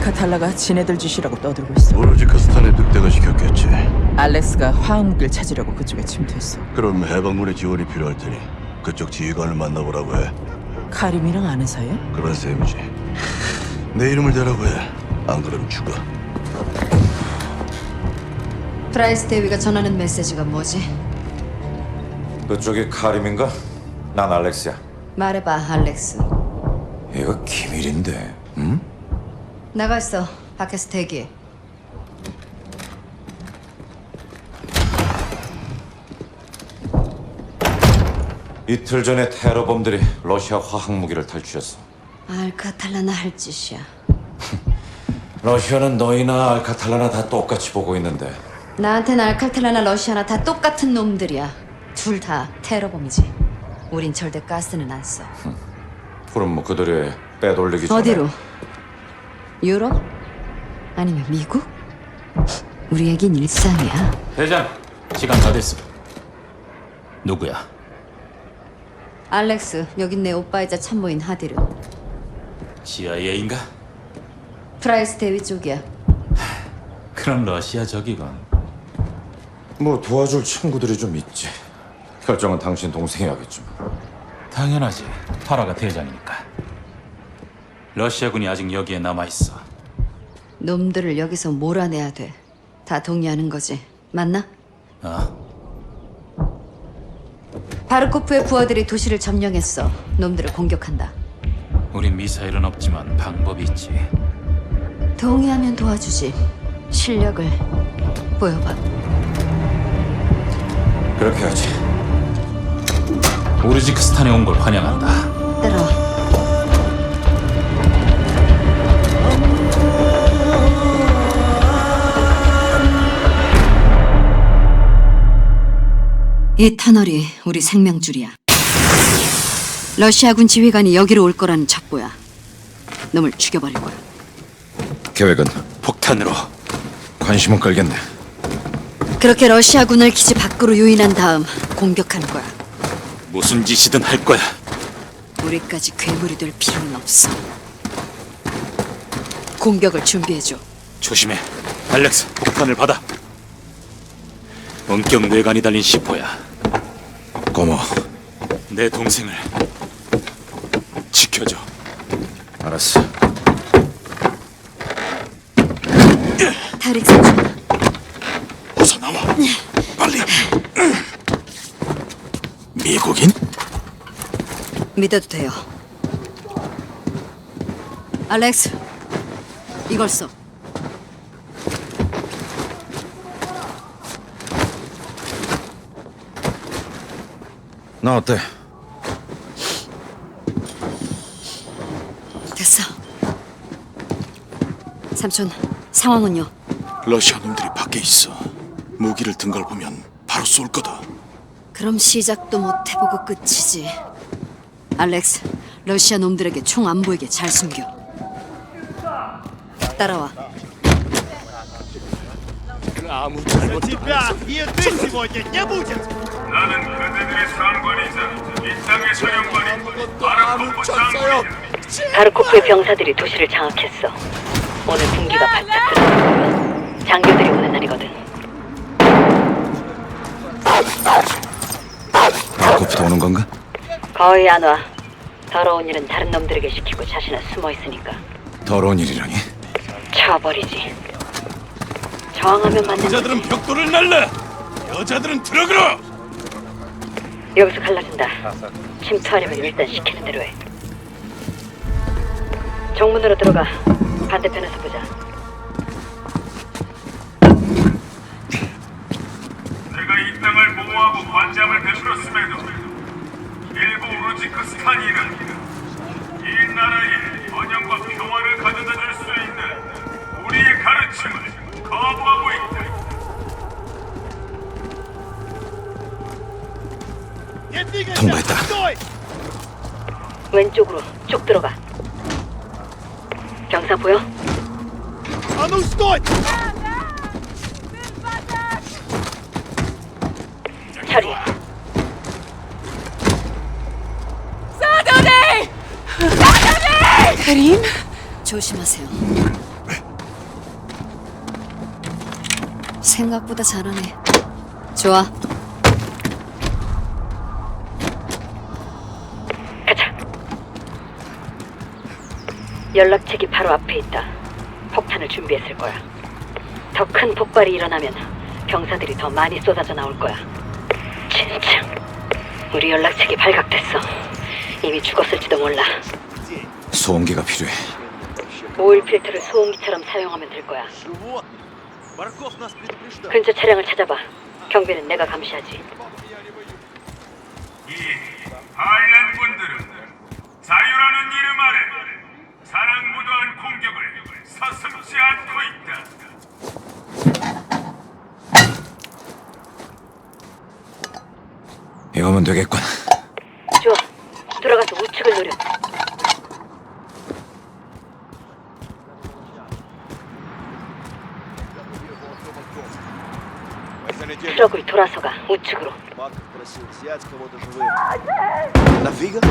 알카탈라가 지네들 짓이라고 떠들고 있어. 오로지 크스탄에 늑대가 시켰겠지. 알렉스가 화학무기를 찾으려고 그쪽에 침투했어. 그럼 해방군의 지원이 필요할 테니 그쪽 지휘관을 만나보라고 해. 카림이랑 아는 사이야? 그런 셈이지. 내 이름을 대라고 해. 안 그럼 죽어. 프라이스 대위가 전하는 메시지가 뭐지? 그쪽이 카림인가? 난 알렉스야. 말해봐, 알렉스. 이거 기밀인데. 응? 나가 있어. 밖에서 대기해. 이틀 전에 테러범들이 러시아 화학 무기를 탈취했어. 알카탈라나 할 짓이야. 러시아는 너희나 알카탈라나 다 똑같이 보고 있는데 나한텐 알카탈라나 러시아나 다 똑같은 놈들이야. 둘 다 테러범이지. 우린 절대 가스는 안 써. 그럼 뭐 그들이 빼돌리기 전에 어디로? 유럽? 아니면 미국? 우리에겐 일상이야. 대장, 시간 다 됐어. 누구야? 알렉스, 여긴 내 오빠이자 참모인 하디르. CIA인가? 프라이스 대위 쪽이야. 그럼 러시아 적이건. 뭐 도와줄 친구들이 좀 있지. 결정은 당신 동생이 하겠지만. 당연하지. 파라가 대장이니까. 러시아군이 아직 여기에 남아 있어. 놈들을 여기서 몰아내야 돼. 다 동의하는 거지. 맞나? 어? 바르코프의 부하들이 도시를 점령했어. 놈들을 공격한다. 우린 미사일은 없지만 방법이 있지. 동의하면 도와주지. 실력을 보여봐. 그렇게 하지. 우르지크스탄에 온 걸 환영한다. 이 터널이 우리 생명줄이야. 러시아군 지휘관이 여기로 올 거라는 첩보야. 놈을 죽여버릴 거야. 계획은 폭탄으로. 관심은 끌겠네. 그렇게 러시아군을 기지 밖으로 유인한 다음 공격하는 거야. 무슨 짓이든 할 거야. 우리까지 괴물이 될 필요는 없어. 공격을 준비해줘. 조심해. 알렉스, 폭탄을 받아. 원격 뇌관이 달린 시포야. 고마워. 내 동생을 지켜줘. 알았어. 타릭 선수, 어서 나와. 빨리. 미국인? 믿어도 돼요. 알렉스, 이걸 써. 나 어때? 됐어. 삼촌, 상황은요? 러시아 놈들이 밖에 있어. 무기를 든 걸 보면 바로 쏠 거다. 그럼 시작도 못 해보고 끝이지. 알렉스, 러시아 놈들에게 총 안 보이게 잘 숨겨. 따라와. Тебя и ты сегодня не будет! 나는 그대들의 상관이자 이 땅의 사령관인 바르코프 장군이다. 바르코프의 병사들이 도시를 장악했어. 오늘 군기가 바짝 들어갔고 장교들이 오는 날이거든. 바코프도 오는 건가? 거의 안 와. 더러운 일은 다른 놈들에게 시키고 자신은 숨어 있으니까 더러운 일이라니. 쳐버리지. 저항하면 맞는 거지. 여자들은 벽돌을 날라! 여자들은 들어가라! 여기서 갈라진다. 침투하려면 일단 시키는 대로 해. 정문으로 들어가. 반대편에서 보자. 내가 이 땅을 보호하고 관장을 베풀었음에도 일부 우르지크 스탄인은 왼쪽으로 쭉 들어가. 경사 보여? Оно стой! 처리. 그림? 조심하세요. 생각보다 잘하네. 좋아. 연락책이 바로 앞에 있다. 폭탄을 준비했을 거야. 더 큰 폭발이 일어나면 병사들이 더 많이 쏟아져 나올 거야. 진짜. 우리 연락책이 발각됐어. 이미 죽었을지도 몰라. 소음기가 필요해. 오일 필터를 소음기처럼 사용하면 될 거야. 근처 차량을 찾아봐. 경비는 내가 감시하지. 이 반란 분들은 자유라는 이름 아래 사랑무도한 공격을 서슴지 않고 있다. 이거면 되겠군. 좋아. 들어가서 우측을 노려. 트럭을 돌아서가 우측으로. Баков просил взять кого-то живым. Нафига?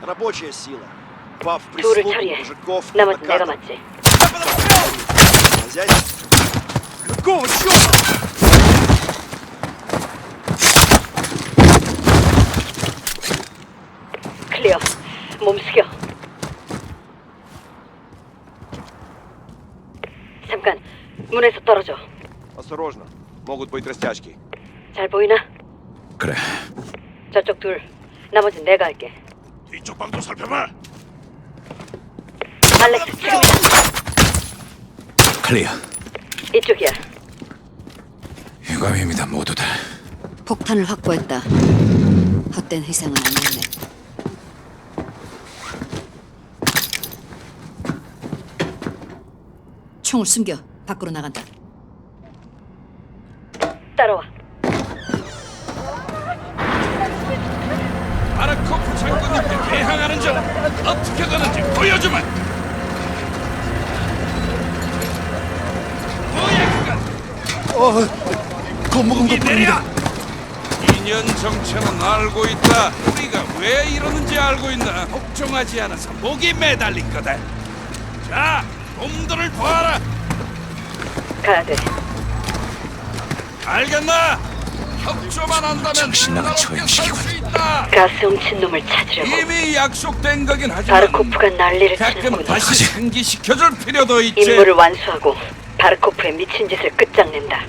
Рабочая сила. Пав в 둘을 прислугу 처리해. мужиков 나머지 내가 накатывал. 맞지. Хозяин? Какого черта? 클리어. 몸 숙여. 잠깐. 문에서 떨어져. Осторожно. Могут быть растяжки. 잘 보이나? 그래. 저쪽 둘. 나머지 내가 할게. 뒤쪽 방도 살펴봐. 알렉스 지금이다. 클리어. 이쪽이야. 유감입니다, 모두들. 폭탄을 확보했다. 헛된 희생은 아니었네. 총을 숨겨 밖으로 나간다. 따라와. 바르코프 장군님께 대항하는 자 어떻게 가는지 보여주마. 뭐야 그건? 겁먹은 것 뿐입니다. 2년 정체는 알고 있다. 우리가 왜 이러는지 알고 있나? 걱정하지 않아서 목이 매달린 거다. 자, 놈들을 봐라. 가야 돼. 알겠나? 협조만 한다면 정신 나간 평화롭게 살수 처형식이군. 있다. 가스 훔친 놈을 찾으려고. 이미 약속된 거긴 하지만 바르코프가 난리를 가끔 치는군. 다시 상기시켜줄 필요도 있지. 임무를 완수하고 바르코프의 미친 짓을 끝장낸다.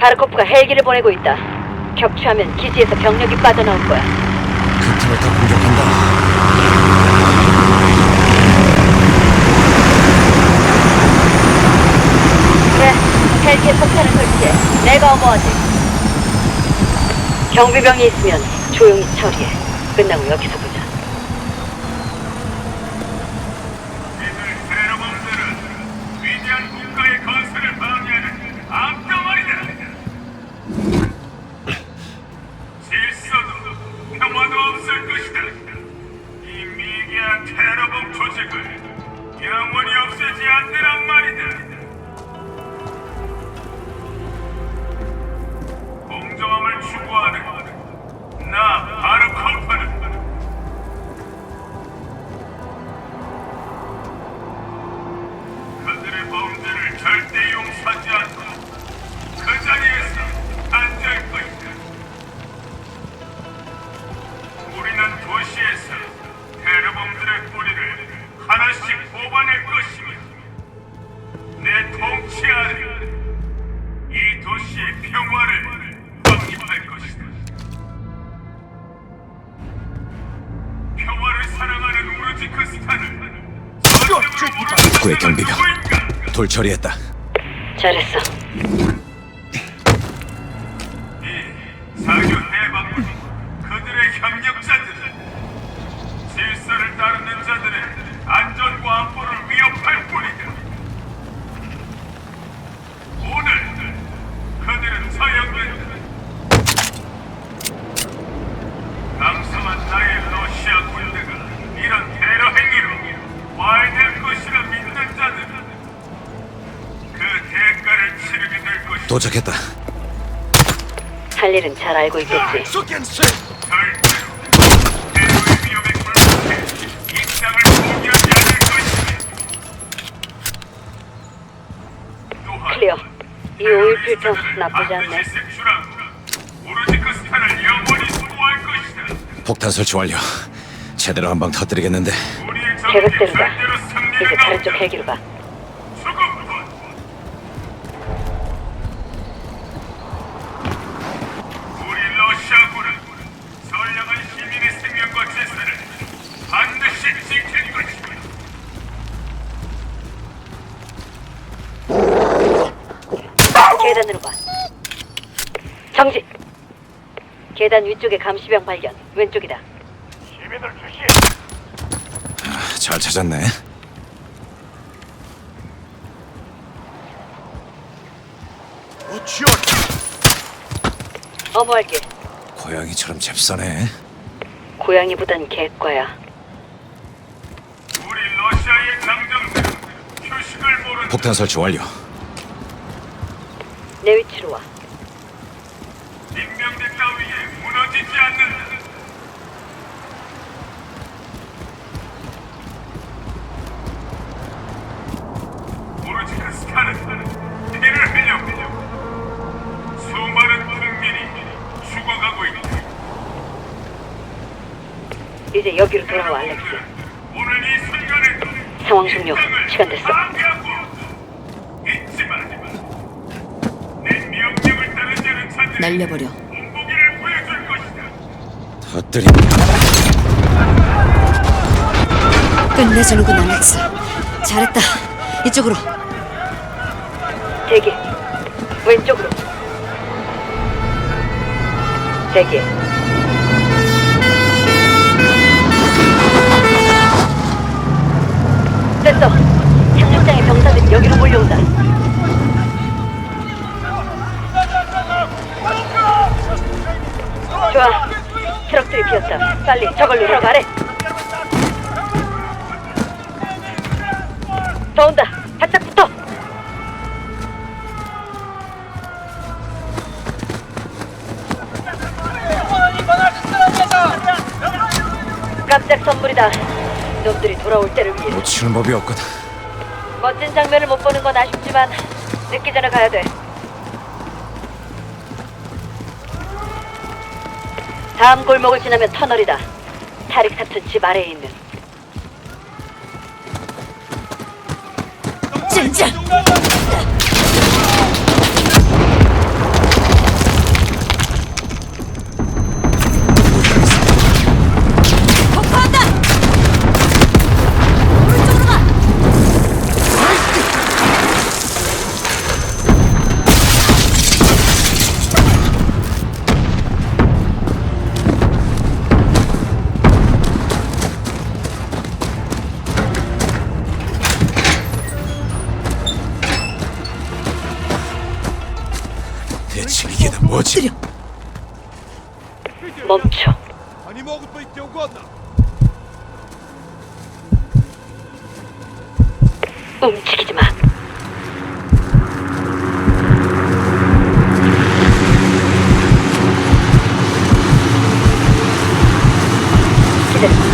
바르코프가 헬기를 보내고 있다. 격추하면 기지에서 병력이 빠져나올 거야. 그 틈을 타 공격한다. 그래, 헬기에 폭탄을 설치해. 내가 어머하지. 경비병이 있으면 조용히 처리해. 끝나고 여기서 보자. 돌 처리했다. 잘했어. 잘 알고 있겠지. 클리어. 이 오일 필터 나쁘지 않네. 폭탄 설치 완료. 제대로 한 방 터뜨리겠는데. 계속된다. 이제 다른 쪽 헬기로 가. 정지. 계단 위쪽에 감시병 발견. 왼쪽이다. 시민들 주시. 아, 잘 찾았네. 우치원. 어머할게. 고양이처럼 잽싸네. 고양이보단 개과야. 우리 러시아의 강정들 표식을 모르는 폭탄 설치 완료. 내 위치로 와. 이제 여기로 돌아와 알렉스. 상황 종료. 시간 됐어. 날려버려. 터뜨린다. 끝내주는군 알렉스. 잘했다. 이쪽으로. 대기. 왼쪽으로. 대기. 됐어. 착륙장의 병사들이 여기로 몰려온다. 좋아. 트럭들이 비었다. 빨리 저걸로 들어 가래. 더 온다. 바짝 붙어. 깜짝 선물이다. 놈들이 돌아올 때를 위해. 놓치는 법이 없거든. 멋진 장면을 못 보는 건 아쉽지만 늦기 전에 가야 돼. 다음 골목을 지나면 터널이다. 타릭 사촌 집 아래에 있는. 젠장! 대체 이게 다 뭐지? 엎드려. 멈춰. Они могут быть где угодно. 움직이지 마. 기다려.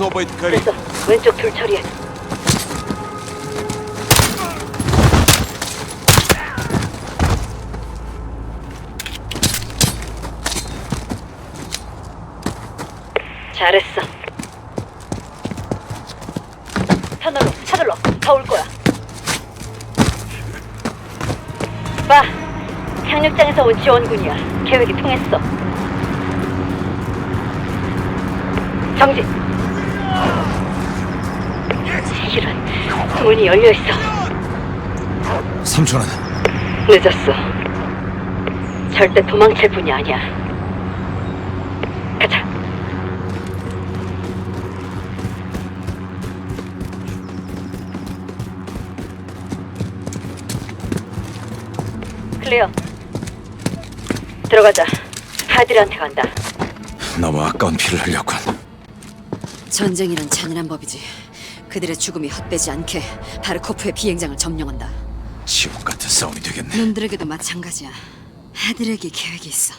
스노보이드 거리. 됐어. 왼쪽 줄 처리해. 잘했어. 터널로 차들러 다올 거야. 봐, 착륙장에서 온 지원군이야. 계획이 통했어. 정지. 이런 문이 열려 있어. 삼촌은 늦었어. 절대 도망칠 분이 아니야. 가자. 클리어. 들어가자. 하디르한테 간다. 너무 아까운 피를 흘렸군. 전쟁이란 잔인한 법이지. 그들의 죽음이 헛되지 않게 바르코프의 비행장을 점령한다. 지옥 같은 싸움이 되겠네. 놈들에게도 마찬가지야. 애들에게 계획이 있어.